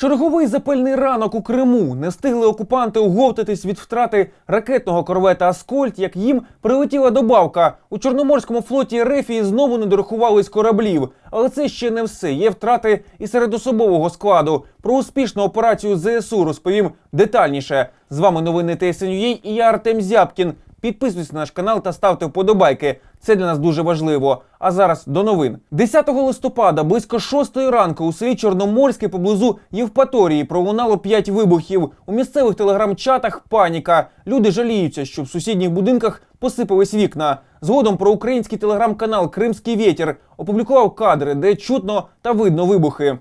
Черговий запальний ранок у Криму не встигли окупанти оговтатись від втрати ракетного корвета Аскольд, як їм прилетіла добавка. У Чорноморському флоті Рефії знову не дорахувались кораблів. Але це ще не все. Є втрати і серед особового складу. Про успішну операцію ЗСУ розповім детальніше. З вами новини ТСНЮА і я Артем Зябкін. Підписуйтесь на наш канал та ставте вподобайки. Це для нас дуже важливо. А зараз до новин. 10 листопада, близько 6 ранку, у селі Чорноморське поблизу Євпаторії пролунало 5 вибухів. У місцевих телеграм-чатах паніка. Люди жаліються, що в сусідніх будинках посипались вікна. Згодом про український телеграм-канал Кримський вітер опублікував кадри, де чутно та видно вибухи.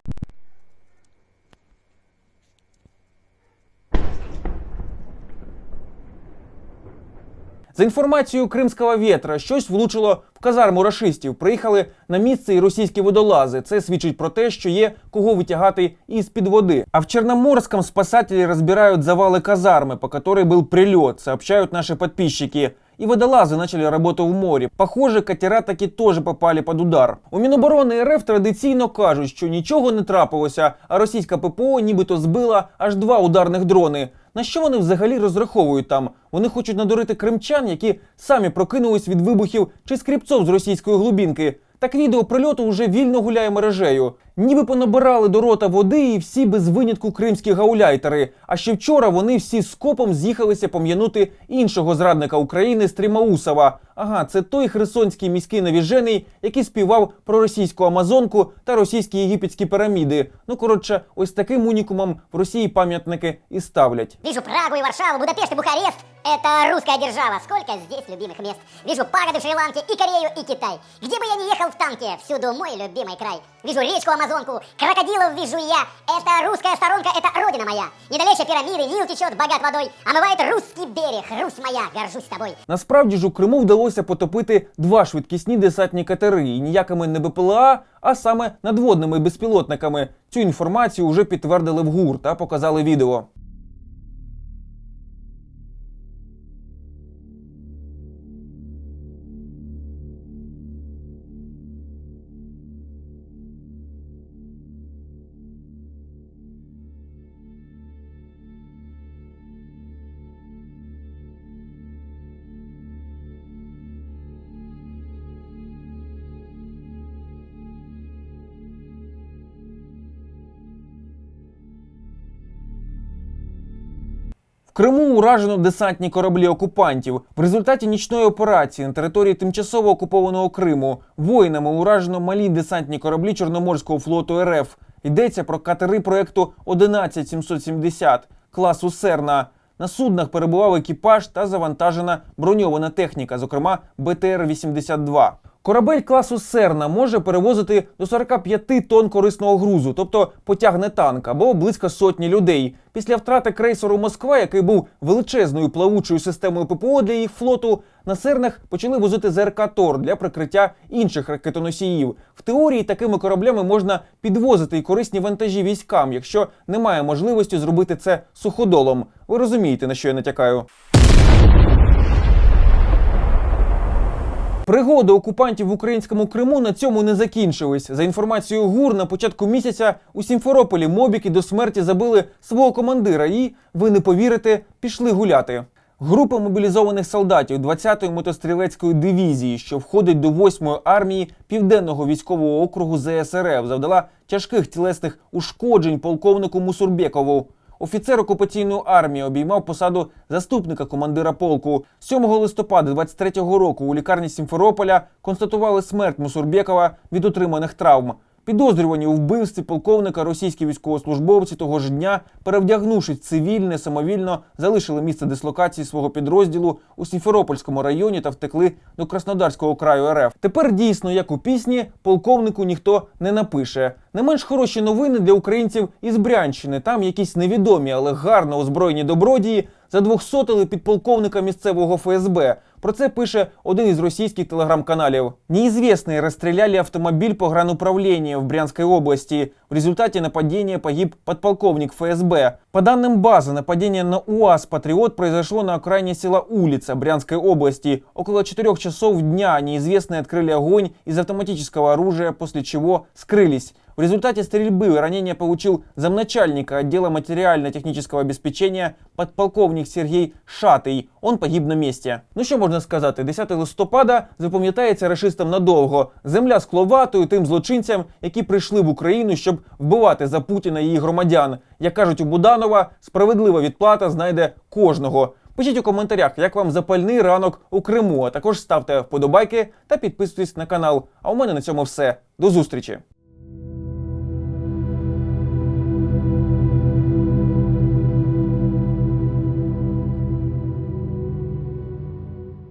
За інформацією кримського вітра, щось влучило в казарму рашистів. Приїхали на місце і російські водолази. Це свідчить про те, що є кого витягати із під води. А в Черноморском спасатели разбирают завалы казармы, по которой был прилет, сообщают наши подписчики. И водолазы начали работу в морі. Похоже, катера таки теж попали під удар. У Міноборони РФ традиційно кажуть, що нічого не трапилося, а російська ППО нібито збила аж два ударних дрони. На що вони взагалі розраховують там? Вони хочуть надурити кримчан, які самі прокинулись від вибухів чи скріпцов з російської глубінки. Так відео прильоту вже вільно гуляє мережею. Ніби понабирали до рота води і всі без винятку кримські гауляйтери. А ще вчора вони всі скопом з'їхалися пом'янути іншого зрадника України Стрімаусова. Ага, це той херсонський міський навіжений, який співав про російську Амазонку та російські єгипетські піраміди. Ну коротше, ось таким унікумам в Росії пам'ятники і ставлять. Вижу Прагу и Варшаву, Будапешт и Бухарест. Это русская держава. Сколько здесь любимых мест. Вижу пагоды в Шри-Ланке и Корею, и Китай. Где бы я ни ехал в танке, всюду мой любимый край. Вижу речку Амазонку, крокодилов вижу я. Это русская сторонка, это родина моя. Недалече пирамиды, Нил течет богат водой. Омывает русский берег, Русь моя, горжусь тобой. Насправді ж у Криму вдалося потопити два швидкісні десантні катери і ніякими не БПЛА, а саме надводними безпілотниками. Цю інформацію вже підтвердили в ГУР та показали відео. Криму уражено десантні кораблі окупантів. В результаті нічної операції на території тимчасово окупованого Криму воїнами уражено малі десантні кораблі Чорноморського флоту РФ. Йдеться про катери проекту 11770 класу Серна. На суднах перебував екіпаж та завантажена броньована техніка, зокрема БТР-82. Корабель класу Серна може перевозити до 45 тонн корисного грузу, тобто потягне танк або близько сотні людей. Після втрати крейсеру Москва, який був величезною плавучою системою ППО для їх флоту, на Сернах почали возити ЗРК Тор для прикриття інших ракетоносіїв. В теорії такими кораблями можна підвозити і корисні вантажі військам, якщо немає можливості зробити це суходолом. Ви розумієте, на що я натякаю. Пригоди окупантів в українському Криму на цьому не закінчились. За інформацією ГУР, на початку місяця у Сімферополі мобіки до смерті забили свого командира і, ви не повірите, пішли гуляти. Група мобілізованих солдатів 20-ї мотострілецької дивізії, що входить до 8-ї армії Південного військового округу ЗСРФ, завдала тяжких тілесних ушкоджень полковнику Мусурбекову. Офіцер окупаційної армії обіймав посаду заступника командира полку. 7 листопада 23-го року у лікарні Сімферополя констатували смерть Мусурбекова від отриманих травм. Підозрювані у вбивстві полковника російські військовослужбовці того ж дня, перевдягнувшись цивільне, самовільно залишили місце дислокації свого підрозділу у Сімферопольському районі та втекли до Краснодарського краю РФ. Тепер дійсно, як у пісні, полковнику ніхто не напише. Не менш хороші новини для українців із Брянщини. Там якісь невідомі, але гарно озброєні добродії задвохсотили підполковника місцевого ФСБ. Про це пише один із російських телеграм-каналів. Неизвестные расстреляли автомобиль погрануправления в Брянской области. В результате нападения погиб подполковник ФСБ. По данным базы, нападение на УАЗ «Патриот» произошло на окраине села Улица Брянской области. Около 4 часов дня неизвестные открыли огонь из автоматического оружия, после чего скрылись. В результате стрельбы ранение получил замначальника отдела материально-технического обеспечения подполковник Сергій Шатий. Он погиб на місці. Ну що можна сказати, 10 листопада запам'ятається рашистам надовго. Земля скловатою тим злочинцям, які прийшли в Україну, щоб вбивати за Путіна і її громадян. Як кажуть у Буданова, справедлива відплата знайде кожного. Пишіть у коментарях, як вам запальний ранок у Криму. А також ставте вподобайки та підписуйтесь на канал. А у мене на цьому все. До зустрічі!